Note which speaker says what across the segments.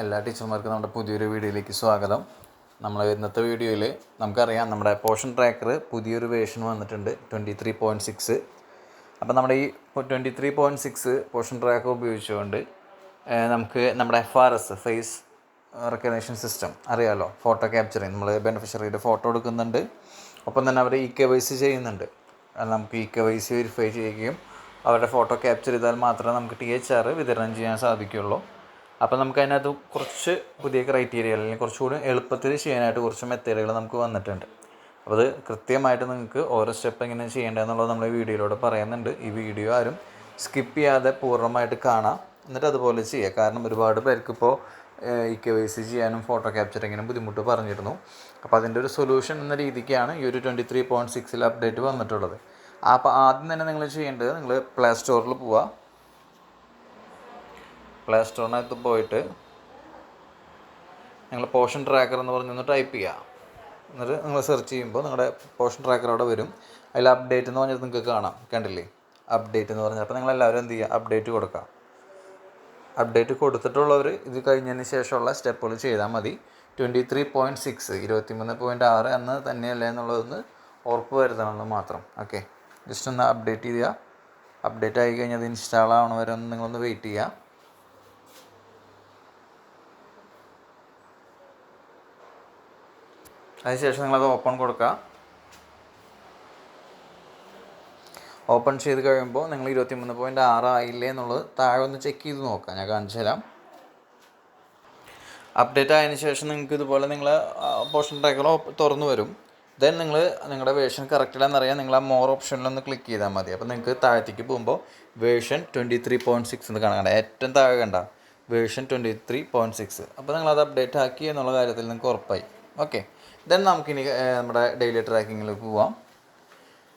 Speaker 1: എല്ലാ ടീച്ചർമാർക്കും നമ്മുടെ പുതിയൊരു വീഡിയോയിലേക്ക് സ്വാഗതം. നമ്മൾ ഇന്നത്തെ വീഡിയോയിൽ നമുക്കറിയാം നമ്മുടെ പോഷൻ ട്രാക്കർ പുതിയൊരു വേഷൻ വന്നിട്ടുണ്ട് ട്വന്റി ത്രീ പോയിന്റ് സിക്സ് അപ്പം നമ്മുടെ ഈ twenty three point six Poshan tracker ഉപയോഗിച്ചുകൊണ്ട് നമുക്ക് നമ്മുടെ F R S face recognition system അറിയാമല്ലോ ഫോട്ടോ ക്യാപ്ചറിങ് നമ്മൾ ബെനിഫിഷ്യറിയുടെ ഫോട്ടോ എടുക്കുന്നുണ്ട്. ഒപ്പം തന്നെ അവർ ഇ കെ വൈ സി ചെയ്യുന്നുണ്ട്. നമുക്ക് E K Y C verify ചെയ്യുകയും അവരുടെ ഫോട്ടോ ക്യാപ്ചർ ചെയ്താൽ മാത്രമേ നമുക്ക് ടി എച്ച് ആർ വിതരണം ചെയ്യാൻ സാധിക്കുകയുള്ളൂ. അപ്പോൾ നമുക്ക് അതിനകത്ത് കുറച്ച് പുതിയ ക്രൈറ്റീരിയ അല്ലെങ്കിൽ കുറച്ചുകൂടി എളുപ്പത്തിൽ ചെയ്യാനായിട്ട് കുറച്ച് മെത്തേഡുകൾ നമുക്ക് വന്നിട്ടുണ്ട്. അപ്പോൾ അത് കൃത്യമായിട്ട് നിങ്ങൾക്ക് ഓരോ സ്റ്റെപ്പ് എങ്ങനെ ചെയ്യേണ്ടതെന്നുള്ളത് നമ്മൾ ഈ വീഡിയോയിലൂടെ പറയുന്നുണ്ട്. ഈ വീഡിയോ ആരും സ്കിപ്പ് ചെയ്യാതെ പൂർണമായിട്ട് കാണാം. എന്നിട്ട് അതുപോലെ ചെയ്യുക കാരണം ഒരുപാട് പേർക്ക് ഇപ്പോൾ ഈ കെ വൈ സി ചെയ്യാനും ഫോട്ടോ ക്യാപ്ചറിങ്ങിനും ബുദ്ധിമുട്ട് പറഞ്ഞിരുന്നു. അപ്പോൾ അതിന്റെ ഒരു സൊല്യൂഷൻ എന്ന രീതിക്കാണ് ഈ ഒരു ട്വന്റി ത്രീ പോയിന്റ് സിക്സിൽ അപ്ഡേറ്റ് വന്നിട്ടുള്ളത്. അപ്പോൾ ആദ്യം തന്നെ നിങ്ങൾ ചെയ്യേണ്ടത് നിങ്ങൾ പ്ലേ സ്റ്റോറിൽ പോവുക പ്ലേ സ്റ്റോറിനകത്ത് പോയിട്ട് നിങ്ങൾ പോഷൻ ട്രാക്കർ എന്ന് പറഞ്ഞൊന്ന് ടൈപ്പ് ചെയ്യുക എന്നിട്ട് നിങ്ങൾ സെർച്ച് ചെയ്യുമ്പോൾ നിങ്ങളുടെ പോഷൻ ട്രാക്കർ അവിടെ വരും. അതിൽ അപ്ഡേറ്റ് എന്ന് പറഞ്ഞാൽ നിങ്ങൾക്ക് കാണാം. കണ്ടില്ലേ? അപ്ഡേറ്റ് എന്ന് പറഞ്ഞാൽ അപ്പോൾ നിങ്ങൾ എല്ലാവരും എന്ത് ചെയ്യുക അപ്ഡേറ്റ് കൊടുക്കുക അപ്ഡേറ്റ് കൊടുത്തിട്ടുള്ളവർ ഇത് കഴിഞ്ഞതിന് ശേഷമുള്ള സ്റ്റെപ്പുകൾ ചെയ്താൽ മതി. ട്വന്റി ത്രീ പോയിന്റ് സിക്സ് ഇരുപത്തി മൂന്ന് പോയിന്റ് ആറ് എന്ന് തന്നെയല്ലേ എന്നുള്ളതൊന്ന് ഉറപ്പ് വരുത്തണമെന്ന് മാത്രം. ഓക്കെ ജസ്റ്റ് ഒന്ന് അപ്ഡേറ്റ് ചെയ്യുക അപ്ഡേറ്റ് ആയി കഴിഞ്ഞാൽ അത് ഇൻസ്റ്റാൾ ആവണ വരെ ഒന്ന് നിങ്ങളൊന്ന് വെയിറ്റ് ചെയ്യുക അതിനുശേഷം നിങ്ങളത് ഓപ്പൺ കൊടുക്കുക ഓപ്പൺ ചെയ്ത് കഴിയുമ്പോൾ നിങ്ങൾ ഇരുപത്തി മൂന്ന് പോയിന്റ് ആറ് ആയില്ലേ എന്നുള്ളത് താഴെ ഒന്ന് ചെക്ക് ചെയ്ത് നോക്കാം. ഞാൻ കാണിച്ചു തരാം. അപ്ഡേറ്റ് ആയതിനു ശേഷം നിങ്ങൾക്ക് ഇതുപോലെ നിങ്ങൾ പോർഷൻ ട്രാക്കർ തുറന്നു വരും. ദെൻ നിങ്ങൾ നിങ്ങളുടെ വേർഷൻ കറക്റ്റ് എന്നറിയാൻ നിങ്ങൾ ആ മോർ ഓപ്ഷനിലൊന്ന് ക്ലിക്ക് ചെയ്താൽ മതി. അപ്പോൾ നിങ്ങൾക്ക് താഴത്തേക്ക് പോകുമ്പോൾ version twenty three point six എന്ന് കാണാൻ ഏറ്റവും താഴെ കണ്ട version twenty three point six അപ്പോൾ നിങ്ങളത് അപ്ഡേറ്റ് ആക്കി എന്നുള്ള കാര്യത്തിൽ നിങ്ങൾക്ക് ഉറപ്പായി. ഓക്കെ ദെൻ നമുക്കിനി നമ്മുടെ ഡെയിലി ട്രാക്കിങ്ങിൽ പോവാം.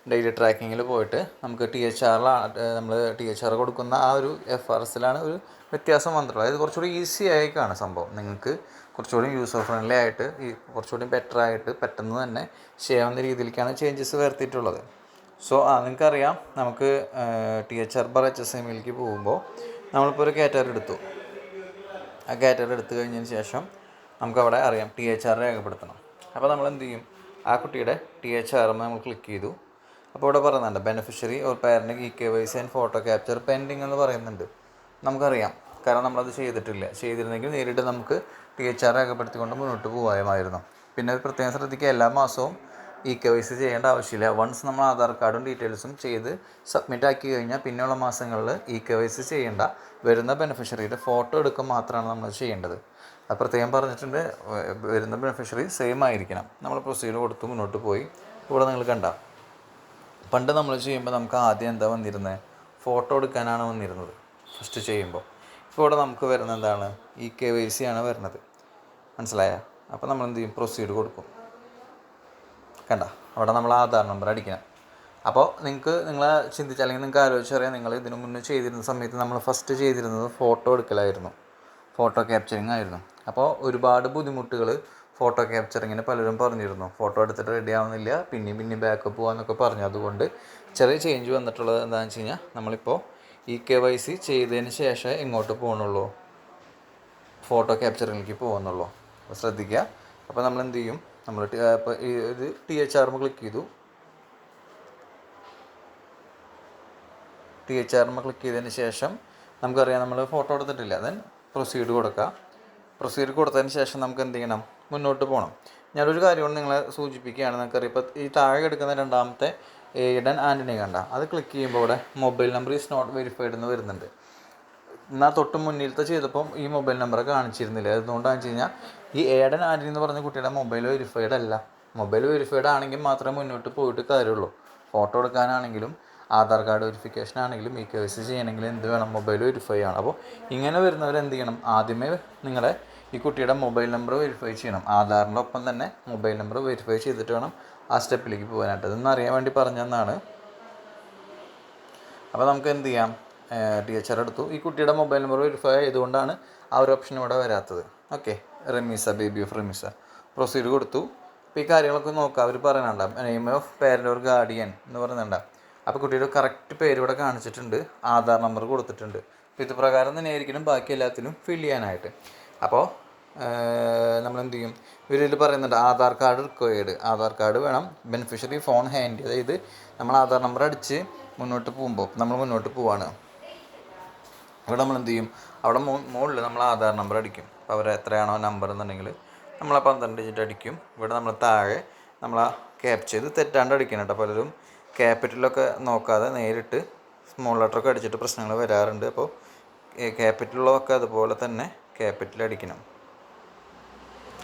Speaker 1: ഡെയിലി ട്രാക്കിങ്ങിൽ പോയിട്ട് നമുക്ക് ടി എച്ച് ആറിലാണ് നമ്മൾ ടി എച്ച് ആർ കൊടുക്കുന്ന ആ ഒരു എഫ് ആർ എസിലാണ് ഒരു വ്യത്യാസം വന്നിട്ടുള്ളത്. അതായത് കുറച്ചുകൂടി ഈസി ആയിക്കാണ് സംഭവം. നിങ്ങൾക്ക് കുറച്ചുകൂടി യൂസർ ഫ്രണ്ട്ലി ആയിട്ട് ഈ കുറച്ചുകൂടി ബെറ്റർ ആയിട്ട് പെട്ടെന്ന് തന്നെ ചെയ്യാവുന്ന രീതിയിലേക്കാണ് ചേഞ്ചസ് വരുത്തിയിട്ടുള്ളത്. സോ ആ നിങ്ങൾക്കറിയാം. നമുക്ക് T H R bar H S എമ്മിലേക്ക് പോകുമ്പോൾ നമ്മളിപ്പോൾ ഒരു കാറ്റഗറി എടുത്തു. ആ കാറ്റഗറി എടുത്തു കഴിഞ്ഞതിന് ശേഷം നമുക്കവിടെ അറിയാം. ടി എച്ച് ആർ രേഖപ്പെടുത്തണം. അപ്പോൾ നമ്മൾ എന്ത് ചെയ്യും? ആ കുട്ടിയുടെ ടി എച്ച് ആർ നമ്മൾ ക്ലിക്ക് ചെയ്തു. അപ്പോൾ ഇവിടെ പറയുന്നുണ്ട് beneficiary or parent E K Y C and photo capture pending എന്ന് പറയുന്നുണ്ട്. നമുക്കറിയാം. കാരണം നമ്മളത് ചെയ്തിട്ടില്ല. ചെയ്തിരുന്നെങ്കിൽ നേരിട്ട് നമുക്ക് ടി എച്ച് ആർ രേഖപ്പെടുത്തിക്കൊണ്ട് മുന്നോട്ട് പോകാമായിരുന്നു പിന്നെ പ്രത്യേകം ശ്രദ്ധിക്കുക എല്ലാ മാസവും ഇ കെ വൈ സി ചെയ്യേണ്ട ആവശ്യമില്ല. വൺസ് നമ്മൾ ആധാർ കാർഡും ഡീറ്റെയിൽസും ചെയ്ത് സബ്മിറ്റ് ആക്കി കഴിഞ്ഞാൽ പിന്നെയുള്ള മാസങ്ങളിൽ ഇ കെ വൈ സി ചെയ്യേണ്ട വരുന്ന ബെനിഫിഷ്യറിയുടെ ഫോട്ടോ എടുക്കുക മാത്രമാണ് നമ്മൾ ചെയ്യേണ്ടത്. അത് പ്രത്യേകം പറഞ്ഞിട്ടുണ്ട്. വരുന്ന ബെനിഫിഷ്യറി സെയിം ആയിരിക്കണം. നമ്മൾ പ്രൊസീജിയർ കൊടുത്ത് മുന്നോട്ട് പോയി. ഇവിടെ നിങ്ങൾ കണ്ട. പണ്ട് നമ്മൾ ചെയ്യുമ്പോൾ നമുക്ക് ആദ്യം എന്താ വന്നിരുന്നത്? ഫോട്ടോ എടുക്കാനാണ് വന്നിരുന്നത്. ഫസ്റ്റ് ചെയ്യുമ്പോൾ. ഇപ്പോൾ ഇവിടെ നമുക്ക് വരുന്നത് എന്താണ്? ഇ കെ വൈ സി ആണ് വരുന്നത്. മനസ്സിലായ? അപ്പോൾ നമ്മൾ എന്ത് ചെയ്യും? പ്രൊസീഡ് കൊടുക്കും. കണ്ട? അവിടെ നമ്മൾ ആധാർ നമ്പർ അടിക്കണം. അപ്പോൾ നിങ്ങൾക്ക് നിങ്ങൾ ചിന്തിച്ച് അല്ലെങ്കിൽ നിങ്ങൾക്ക് ആലോചിച്ചറിയാം നിങ്ങൾ ഇതിനു മുന്നേ ചെയ്തിരുന്ന സമയത്ത് നമ്മൾ ഫസ്റ്റ് ചെയ്തിരുന്നത് ഫോട്ടോ എടുക്കലായിരുന്നു. ഫോട്ടോ ക്യാപ്ചറിങ് ആയിരുന്നു. അപ്പോൾ ഒരുപാട് ബുദ്ധിമുട്ടുകൾ ഫോട്ടോ ക്യാപ്ചറിങ്ങിന് പലരും പറഞ്ഞിരുന്നു. ഫോട്ടോ എടുത്തിട്ട് റെഡി ആവുന്നില്ല പിന്നെയും പിന്നെയും ബാക്കപ്പ് പോകാമെന്നൊക്കെ പറഞ്ഞു. അതുകൊണ്ട് ചെറിയ ചേഞ്ച് വന്നിട്ടുള്ളത് എന്താണെന്ന് വെച്ച് കഴിഞ്ഞാൽ നമ്മളിപ്പോൾ ഇ കെ വൈ സി ചെയ്തതിന് ശേഷം എങ്ങോട്ട് പോകണുള്ളൂ ഫോട്ടോ ക്യാപ്ചറിങ്ങിലേക്ക് പോകുന്നുള്ളൂ അപ്പോൾ ശ്രദ്ധിക്കുക. അപ്പോൾ നമ്മൾ എന്ത് ചെയ്യും? നമ്മൾ ഒരു ടി എച്ച് ആർമ ക്ലിക്ക് ചെയ്തു. ടി എച്ച് ആർമ ക്ലിക്ക് ചെയ്തതിന് ശേഷം നമുക്കറിയാം നമ്മൾ ഫോട്ടോ എടുത്തിട്ടില്ല. ദെൻ പ്രൊസീഡ് കൊടുക്കുക പ്രൊസീഡ് കൊടുത്തതിന് ശേഷം നമുക്ക് എന്ത് ചെയ്യണം? മുന്നോട്ട് പോകണം ഞാനൊരു കാര്യം കൊണ്ട് നിങ്ങളെ സൂചിപ്പിക്കുകയാണ്. നിങ്ങൾക്കറിയാം ഇപ്പോൾ ഈ താഴെ എടുക്കുന്ന രണ്ടാമത്തെ എയ്ഡൻ ആന്റണി കണ്ട അത് ക്ലിക്ക് ചെയ്യുമ്പോൾ ഇവിടെ mobile number is not verified എന്ന് വരുന്നുണ്ട്. എന്നാൽ തൊട്ട് മുന്നിലത്തെ ചെയ്തപ്പം ഈ മൊബൈൽ നമ്പർ കാണിച്ചിരുന്നില്ല. അതുകൊണ്ടാണെന്ന് വെച്ച് കഴിഞ്ഞാൽ ഈ ഏടൻ ആന്റണി എന്ന് പറഞ്ഞ കുട്ടിയുടെ മൊബൈൽ വെരിഫൈഡ് അല്ല. മൊബൈൽ വെരിഫൈഡ് ആണെങ്കിൽ മാത്രമേ മുന്നോട്ട് പോയിട്ട് കാര്യമുള്ളൂ. ഫോട്ടോ എടുക്കാനാണെങ്കിലും ആധാർ കാർഡ് വെരിഫിക്കേഷൻ ആണെങ്കിലും ഈ കെ സി ചെയ്യണമെങ്കിലും എന്ത് വേണം? മൊബൈൽ വെരിഫൈ ആണ് അപ്പോൾ ഇങ്ങനെ വരുന്നവർ എന്ത് ചെയ്യണം? ആദ്യമേ നിങ്ങളുടെ ഈ കുട്ടിയുടെ മൊബൈൽ നമ്പർ വെരിഫൈ ചെയ്യണം. ആധാറിന്റെ ഒപ്പം തന്നെ മൊബൈൽ നമ്പർ വെരിഫൈ ചെയ്തിട്ട് വേണം ആ സ്റ്റെപ്പിലേക്ക് പോകാനായിട്ട്. ഇതൊന്നും അറിയാൻ വേണ്ടി പറഞ്ഞതെന്നാണ്. അപ്പോൾ നമുക്ക് എന്ത് ചെയ്യാം? ടി എച്ച് ആർ എടുത്തു. ഈ കുട്ടിയുടെ മൊബൈൽ നമ്പർ വെരിഫൈ ആയതുകൊണ്ടാണ് ആ ഒരു ഓപ്ഷൻ ഇവിടെ വരാത്തത്. Okay Rameesa baby of Rameesa. Proceed കൊടുത്തു. അപ്പോൾ ഈ കാര്യങ്ങളൊക്കെ നോക്കുക അവർ പറയുന്നുണ്ട് name of parent or guardian എന്ന് പറയുന്നുണ്ട്? അപ്പോൾ കുട്ടിയുടെ കറക്റ്റ് പേര് ഇവിടെ കാണിച്ചിട്ടുണ്ട്. ആധാർ നമ്പർ കൊടുത്തിട്ടുണ്ട്. അപ്പോൾ ഇത് പ്രകാരം തന്നെ ആയിരിക്കണം ബാക്കി എല്ലാത്തിലും ഫിൽ ചെയ്യാനായിട്ട്. അപ്പോൾ നമ്മൾ എന്ത് ചെയ്യും? ഇവരിൽ പറയുന്നുണ്ട് Aadhaar card required Aadhaar card വേണം. ബെനിഫിഷ്യറി ഫോൺ ഹാൻഡ് അതായത് നമ്മൾ ആധാർ നമ്പർ അടിച്ച് മുന്നോട്ട് പോകുമ്പോൾ നമ്മൾ മുന്നോട്ട് പോവാണ്. ഇവിടെ നമ്മൾ എന്ത് ചെയ്യും? അവിടെ മുകളിൽ നമ്മൾ ആധാർ നമ്പർ അടിക്കും. അപ്പോൾ അവർ എത്രയാണോ നമ്പർ എന്നുണ്ടെങ്കിൽ നമ്മൾ ആ പന്ത്രണ്ട് ഡിജിറ്റ് അടിക്കും. ഇവിടെ നമ്മൾ താഴെ നമ്മൾ ആ ക്യാപ് ചെയ്ത് തെറ്റാണ്ട് അടിക്കണം കേട്ടോ. പലരും ക്യാപിറ്റലൊക്കെ നോക്കാതെ നേരിട്ട് സ്മോൾ ലെറ്ററൊക്കെ അടിച്ചിട്ട് പ്രശ്നങ്ങൾ വരാറുണ്ട്. അപ്പോൾ ക്യാപിറ്റലൊക്കെ അതുപോലെ തന്നെ ക്യാപിറ്റൽ അടിക്കണം.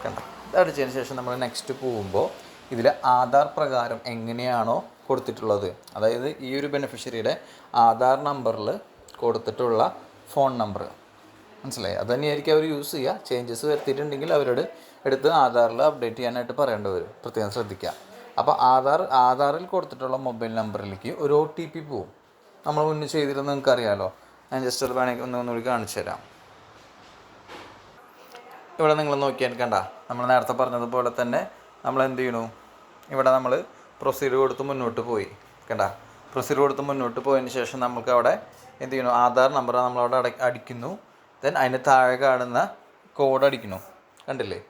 Speaker 1: കണ്ട? ഇത് അടിച്ചതിന് ശേഷം നമ്മൾ നെക്സ്റ്റ് പോകുമ്പോൾ ഇതിൽ ആധാർ പ്രകാരം എങ്ങനെയാണോ കൊടുത്തിട്ടുള്ളത്? അതായത് ഈ ഒരു ബെനിഫിഷ്യറിയുടെ ആധാർ നമ്പറിൽ കൊടുത്തിട്ടുള്ള ഫോൺ നമ്പർ. മനസ്സിലായി? അത് തന്നെയായിരിക്കും അവർ യൂസ് ചെയ്യുക ചേഞ്ചസ് വരുത്തിയിട്ടുണ്ടെങ്കിൽ അവരോട് എടുത്ത് ആധാറിൽ അപ്ഡേറ്റ് ചെയ്യാനായിട്ട് പറയേണ്ടി വരും. പ്രത്യേകം ശ്രദ്ധിക്കുക അപ്പോൾ ആധാർ ആധാറിൽ കൊടുത്തിട്ടുള്ള മൊബൈൽ നമ്പറിലേക്ക് ഒരു ഒ ടി പി പോവും. നമ്മൾ മുന്നേ ചെയ്തിരുന്നത് നിങ്ങൾക്ക് അറിയാമല്ലോ ഞാൻ ജസ്റ്റ് അത് വേണമെങ്കിൽ ഒന്ന് ഒന്നുകൂടി കാണിച്ചു തരാം. ഇവിടെ നിങ്ങൾ നോക്കിയാൽ കണ്ട നമ്മൾ നേരത്തെ പറഞ്ഞതുപോലെ തന്നെ നമ്മൾ എന്ത് ചെയ്യണു? ഇവിടെ നമ്മൾ പ്രൊസീഡ് കൊടുത്ത് മുന്നോട്ട് പോയി. കണ്ട? പ്രൊസീഡ് കൊടുത്ത് മുന്നോട്ട് പോയതിന് ശേഷം നമുക്ക് അവിടെ എന്ത് ചെയ്യുന്നു? ആധാർ നമ്പർ നമ്മളവിടെ അട അടിക്കുന്നു. ദെൻ അതിന് താഴെ കാണുന്ന കോഡ് അടിക്കുന്നു. കണ്ടില്ലേ?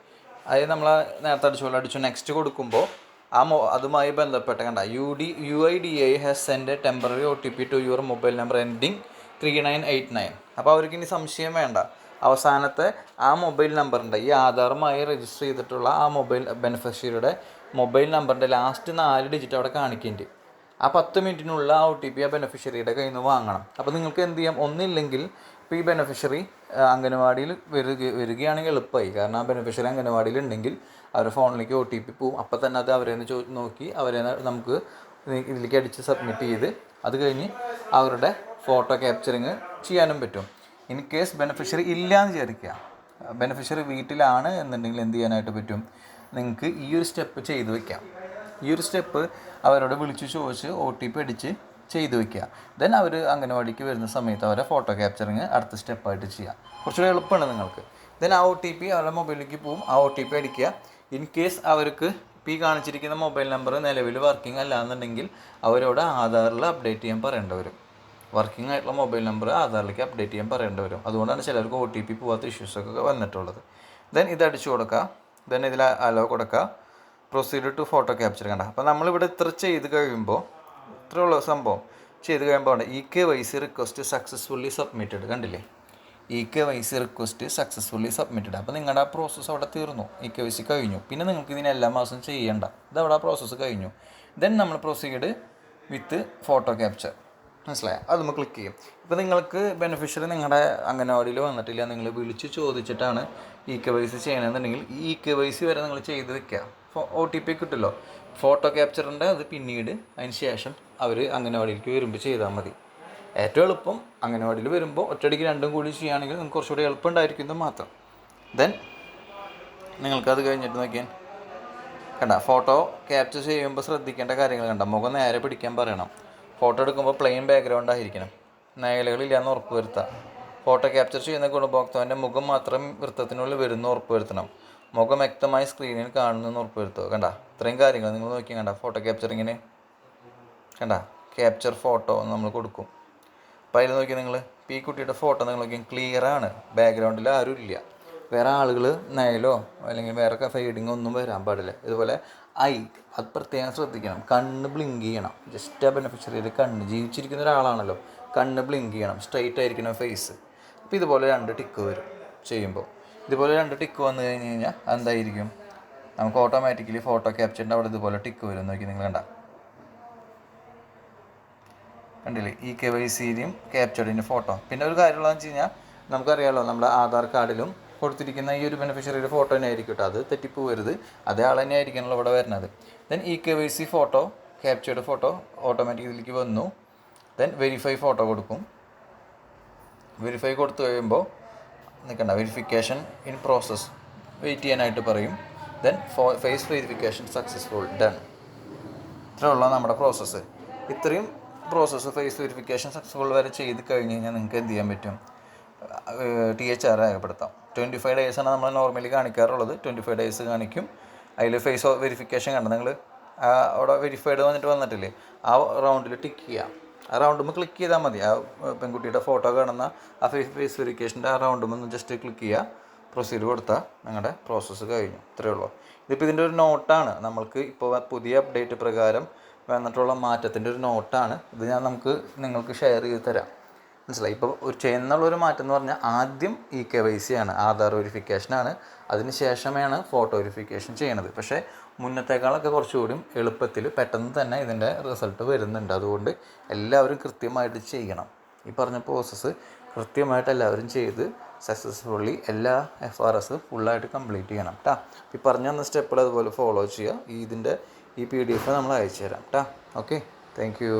Speaker 1: അത് നമ്മൾ നേരത്തെ അടിച്ചു അടിച്ചു. നെക്സ്റ്റ് കൊടുക്കുമ്പോൾ ആ മൊ അതുമായി ബന്ധപ്പെട്ട കണ്ട U D U I D I has send temporary O T P to your mobile number ending three nine eight nine അപ്പോൾ അവർക്ക് ഇനി സംശയം വേണ്ട. അവസാനത്തെ ആ മൊബൈൽ നമ്പറിന്റെ ഈ ആധാറുമായി രജിസ്റ്റർ ചെയ്തിട്ടുള്ള ആ മൊബൈൽ ബെനിഫിഷ്യറിയുടെ മൊബൈൽ നമ്പറിന്റെ ലാസ്റ്റ് നാല് ഡിജിറ്റ് അവിടെ കാണിക്കുന്നുണ്ട് ആ പത്ത് മിനിറ്റിനുള്ള ആ ഒ ടി പി ആ ബെനിഫിഷ്യറിയുടെ കയ്യിൽ നിന്ന് വാങ്ങണം. അപ്പോൾ നിങ്ങൾക്ക് എന്ത് ചെയ്യാം? ഒന്നില്ലെങ്കിൽ ഇപ്പോൾ ഈ ബെനിഫിഷ്യറി അംഗനവാടിയിൽ വരിക വരികയാണെങ്കിൽ എളുപ്പമായി കാരണം ആ ബെനിഫിഷ്യറി അംഗനവാടിയിൽ ഉണ്ടെങ്കിൽ അവരുടെ ഫോണിലേക്ക് ഒ ടി പി പോവും. അപ്പോൾ തന്നെ അത് അവരെ ചോ നോക്കി അവരെ നമുക്ക് ഇതിലേക്ക് അടിച്ച് സബ്മിറ്റ് ചെയ്ത് അത് കഴിഞ്ഞ് അവരുടെ ഫോട്ടോ ക്യാപ്ചറിങ് ചെയ്യാനും പറ്റും. ഇൻ കേസ് ബെനിഫിഷ്യറി ഇല്ല എന്ന് വിചാരിക്കുക. ബെനിഫിഷ്യറി വീട്ടിലാണ് എന്നുണ്ടെങ്കിൽ എന്ത് ചെയ്യാനായിട്ട് പറ്റും? നിങ്ങൾക്ക് ഈ ഒരു സ്റ്റെപ്പ് ചെയ്തു വയ്ക്കാം ഈ ഒരു സ്റ്റെപ്പ് അവരോട് വിളിച്ച് ചോദിച്ച് ഒ ടി പി അടിച്ച് ചെയ്തു വെക്കുക. ദെൻ അവർ അംഗനവാടിക്ക് വരുന്ന സമയത്ത് അവരെ ഫോട്ടോ ക്യാപ്ചറിങ് അടുത്ത സ്റ്റെപ്പായിട്ട് ചെയ്യുക. കുറച്ചുകൂടി എളുപ്പമാണ് നിങ്ങൾക്ക്. ദെൻ ആ ഒ ടി പി അവരുടെ മൊബൈലിലേക്ക് പോവും. ആ ഒ ടി പി അടിക്കുക. ഇൻ കേസ് അവർക്ക് പി കാണിച്ചിരിക്കുന്ന മൊബൈൽ നമ്പർ നിലവിൽ വർക്കിംഗ് അല്ല എന്നുണ്ടെങ്കിൽ അവരോട് ആധാറിൽ അപ്ഡേറ്റ് ചെയ്യാൻ പറയേണ്ടി വരും. വർക്കിംഗ് ആയിട്ടുള്ള മൊബൈൽ നമ്പർ ആധാറിലേക്ക് അപ്ഡേറ്റ് ചെയ്യാൻ പറയേണ്ടി വരും. അതുകൊണ്ടാണ് ചിലർക്ക് ഒ ടി പി പോകാത്ത ഇഷ്യൂസൊക്കെ വന്നിട്ടുള്ളത്. ദെൻ ഇത് അടിച്ചു കൊടുക്കുക. ദെൻ ഇതിൽ അലോ കൊടുക്കുക. പ്രൊസീഡ് ടു ഫോട്ടോ ക്യാപ്ചർ കണ്ട. അപ്പോൾ നമ്മളിവിടെ ഇത്ര ചെയ്ത് കഴിയുമ്പോൾ ഇത്രയുള്ള സംഭവം. ചെയ്ത് കഴിയുമ്പോൾ ഉണ്ട് E K Y C request successfully submitted കണ്ടില്ലേ? E K Y C request successfully submitted അപ്പോൾ നിങ്ങളുടെ ആ പ്രോസസ്സ് അവിടെ തീർന്നു. ഇ കെ വൈ സി കഴിഞ്ഞു. പിന്നെ നിങ്ങൾക്ക് ഇതിന് എല്ലാ മാസവും ചെയ്യേണ്ട. ഇത് അവിടെ ആ പ്രോസസ്സ് കഴിഞ്ഞു. ദെൻ നമ്മൾ പ്രൊസീഡ് വിത്ത് ഫോട്ടോ ക്യാപ്ചർ മനസ്സിലായോ? അത് നമ്മൾ ക്ലിക്ക് ചെയ്യും. ഇപ്പോൾ നിങ്ങൾക്ക് ബെനിഫിഷ്യറി നിങ്ങളുടെ അംഗനവാടിയിൽ വന്നിട്ടില്ല. നിങ്ങൾ വിളിച്ച് ചോദിച്ചിട്ടാണ് ഇ കെ വൈ സി ചെയ്യണമെന്നുണ്ടെങ്കിൽ ഇ കെ വൈ സി വരെ നിങ്ങൾ ചെയ്ത് വെക്കുക ഒ ടി പി കിട്ടുമല്ലോ. ഫോട്ടോ ക്യാപ്ചറിന്റെ അത് പിന്നീട് അതിന് ശേഷം അവർ അംഗനവാടിയിലേക്ക് വരുമ്പോൾ ചെയ്താൽ മതി. ഏറ്റവും എളുപ്പം അംഗനവാടിയിൽ വരുമ്പോൾ ഒറ്റയടിക്ക് രണ്ടും കൂടി ചെയ്യുകയാണെങ്കിൽ നിങ്ങൾക്ക് കുറച്ചുകൂടി എളുപ്പം ഉണ്ടായിരിക്കുന്നത് മാത്രം. ദെൻ നിങ്ങൾക്കത് കഴിഞ്ഞിട്ട് നോക്കിയാൽ കണ്ട ഫോട്ടോ ക്യാപ്ചർ ചെയ്യുമ്പോൾ ശ്രദ്ധിക്കേണ്ട കാര്യങ്ങൾ കണ്ട. മുഖം നേരെ പിടിക്കാൻ പറയണം. ഫോട്ടോ എടുക്കുമ്പോൾ പ്ലെയിൻ ബാക്ക്ഗ്രൗണ്ട് ആയിരിക്കണം. മേഖലകളില്ലാന്ന് ഉറപ്പ് വരുത്തുക ഫോട്ടോ ക്യാപ്ചർ ചെയ്യുന്ന ഗുണഭോക്താവിന്റെ മുഖം മാത്രം വൃത്തത്തിനുള്ളിൽ വരുന്ന ഉറപ്പ് വരുത്തണം. മുഖം വ്യക്തമായി സ്ക്രീനിൽ കാണുന്നെന്ന് ഉറപ്പുവരുത്തുക. കണ്ട? ഇത്രയും കാര്യങ്ങൾ നിങ്ങൾ നോക്കി കണ്ട? ഫോട്ടോ ക്യാപ്ചറിങ്ങിന് കണ്ട? ക്യാപ്ചർ ഫോട്ടോ നമ്മൾ കൊടുക്കും. അപ്പോൾ അതിൽ നോക്കി നിങ്ങൾ പി കുട്ടിയുടെ ഫോട്ടോ നിങ്ങൾ നോക്കി ക്ലിയർ ആണ്. ബാക്ക്ഗ്രൗണ്ടിൽ ആരും ഇല്ല. വേറെ ആളുകൾ നയലോ അല്ലെങ്കിൽ വേറെ ഫെയ്ഡിങ്ങോ ഒന്നും വരാൻ പാടില്ല. ഇതുപോലെ ഐ അത് പ്രത്യേകം ശ്രദ്ധിക്കണം. കണ്ണ് ബ്ലിങ്ക് ചെയ്യണം. ജസ്റ്റ് ആ ബെനിഫിഷ്യറിയിൽ കണ്ണ്. ജീവിച്ചിരിക്കുന്ന ഒരാളാണല്ലോ. കണ്ണ് ബ്ലിങ്ക് ചെയ്യണം. സ്ട്രൈറ്റ് ആയിരിക്കണം ഫേസ് അപ്പോൾ ഇതുപോലെ രണ്ട് ടിക്ക് വരും ചെയ്യുമ്പോൾ ഇതുപോലെ രണ്ട് ടിക്ക് വന്നു കഴിഞ്ഞ് കഴിഞ്ഞാൽ എന്തായിരിക്കും നമുക്ക് ഓട്ടോമാറ്റിക്കലി ഫോട്ടോ ക്യാപ്ചറിന്റെ അവിടെ ഇതുപോലെ ടിക്ക് വരും. നോക്കി നിങ്ങൾ കണ്ട. കണ്ടില്ലേ? ഈ കെ വൈ സിയിലും ക്യാപ്ചറിന്റെ ഫോട്ടോ പിന്നെ ഒരു കാര്യമുള്ളതെന്ന് വെച്ച് കഴിഞ്ഞാൽ നമുക്കറിയാമല്ലോ നമ്മുടെ ആധാർ കാർഡിലും കൊടുത്തിരിക്കുന്ന ഈ ഒരു ബെനിഫിഷ്യറിയുടെ ഫോട്ടോ തന്നെ ആയിരിക്കും കേട്ടോ അത് തെറ്റിപ്പോവരുത് അതേ ആൾ തന്നെ ആയിരിക്കണല്ലോ ഇവിടെ വരുന്നത്. Then E K Y C photo captured photo automatic ഇതിലേക്ക് വന്നു. ദെൻ വെരിഫൈ ഫോട്ടോ കൊടുക്കും. വെരിഫൈ കൊടുത്തു കഴിയുമ്പോൾ നിൽക്കണ്ട. വെരിഫിക്കേഷൻ ഇൻ പ്രോസസ് വെയിറ്റ് ചെയ്യാനായിട്ട് പറയും. ദെൻ ഫോ ഫേസ് വെരിഫിക്കേഷൻ സക്സസ്ഫുൾ ഡൺ ഇത്രയുള്ള നമ്മുടെ പ്രോസസ്സ് ഇത്രയും പ്രോസസ്സ് ഫേസ് വെരിഫിക്കേഷൻ സക്സസ്ഫുൾ വരെ ചെയ്ത് കഴിഞ്ഞ് കഴിഞ്ഞാൽ നിങ്ങൾക്ക് എന്ത് ചെയ്യാൻ പറ്റും? ടി എച്ച് ആർ രേഖപ്പെടുത്താം. ട്വന്റി ഫൈവ് ഡേയ്സാണ് നമ്മൾ നോർമലി കാണിക്കാറുള്ളത്. ട്വന്റി ഫൈവ് ഡേയ്സ് കാണിക്കും. അതിൽ ഫേസ് വെരിഫിക്കേഷൻ കണ്ട? നിങ്ങൾ അവിടെ വെരിഫൈഡ് വന്നിട്ട് വന്നിട്ടില്ലേ? ആ റൗണ്ടിൽ ടിക്ക് ചെയ്യാം. ആ ക്ലിക്ക് ചെയ്താൽ മതി. ആ പെൺകുട്ടിയുടെ ഫോട്ടോ കാണുന്ന ആ ഫേസ് ഫേസ് വെരിഫിക്കേഷന്റെ ആ ജസ്റ്റ് ക്ലിക്ക് ചെയ്യുക പ്രൊസീഡ് കൊടുത്താൽ നിങ്ങളുടെ പ്രോസസ്സ് കഴിഞ്ഞു. ഇത്രയേ ഉള്ളൂ. ഇതിപ്പോൾ ഇതിന്റെ ഒരു നോട്ടാണ് നമ്മൾക്ക് ഇപ്പോൾ പുതിയ അപ്ഡേറ്റ് പ്രകാരം വന്നിട്ടുള്ള മാറ്റത്തിന്റെ ഒരു നോട്ടാണ് ഇത് ഞാൻ നമുക്ക് നിങ്ങൾക്ക് ഷെയർ ചെയ്ത് തരാം. മനസ്സിലായി? ഇപ്പോൾ ഒരു ചെയ്യുന്നുള്ളൊരു മാറ്റം എന്ന് പറഞ്ഞാൽ ആദ്യം ഇ കെ വൈ സി ആണ്. ആധാർ വെരിഫിക്കേഷനാണ് അതിന് ശേഷമാണ് ഫോട്ടോ വെരിഫിക്കേഷൻ ചെയ്യണത്. പക്ഷേ മുന്നത്തേക്കാളൊക്കെ കുറച്ചുകൂടി എളുപ്പത്തിൽ പെട്ടെന്ന് തന്നെ ഇതിന്റെ റിസൾട്ട് വരുന്നുണ്ട്. അതുകൊണ്ട് എല്ലാവരും കൃത്യമായിട്ട് ചെയ്യണം. ഈ പറഞ്ഞ പ്രോസസ്സ് കൃത്യമായിട്ട് എല്ലാവരും ചെയ്ത് സക്സസ്ഫുള്ളി എല്ലാ എഫ് ആർ എസ് ഫുള്ളായിട്ട് കംപ്ലീറ്റ് ചെയ്യണം കേട്ടോ ഈ പറഞ്ഞ തന്ന സ്റ്റെപ്പുകൾ അതുപോലെ ഫോളോ ചെയ്യുക. ഇതിന്റെ ഈ പി ഡി എഫ് നമ്മൾ അയച്ചു തരാം കേട്ടോ ഓക്കെ താങ്ക് യു